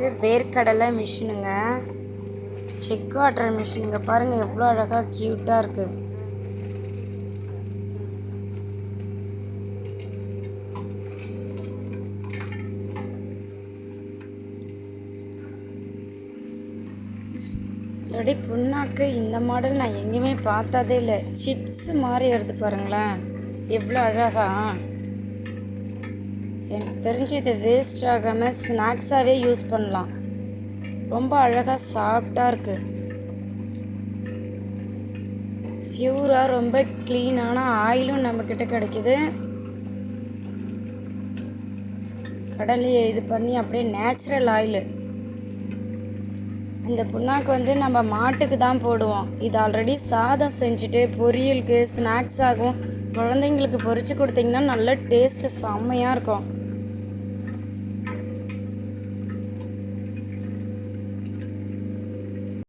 இது வேர்க்கடலை மிஷினுங்க. Check water மிஷினுங்க. பாருங்கள் எவ்வளோ அழகாக க்யூட்டாக இருக்குது ஆல்ரெடி புண்ணாக்கு. இந்த மாடல் நான் எங்கேயுமே பார்த்ததே இல்லை. சிப்ஸ் மாதிரி வருது பாருங்களேன். எவ்வளோ அழகா. எனக்கு தெரிஞ்சு இது வேஸ்ட் ஆகாமல் ஸ்நாக்ஸாகவே யூஸ் பண்ணலாம். ரொம்ப அழகாக சாஃப்டாக இருக்குது பியூராக ரொம்ப க்ளீனான ஆயிலும் நம்மக்கிட்ட கிடைக்குது. கடலையை இது பண்ணி அப்படியே நேச்சுரல் ஆயிலு இந்த புண்ணாக்கு வந்து நம்ம மாட்டுக்கு தான் போடுவோம். இது ஆல்ரெடி சாதம் செஞ்சுட்டு பொரியலுக்கு ஸ்நாக்ஸ் ஆகும். குழந்தைங்களுக்கு பொரித்து கொடுத்தீங்கன்னா நல்ல டேஸ்ட்டு செம்மையாக இருக்கும்.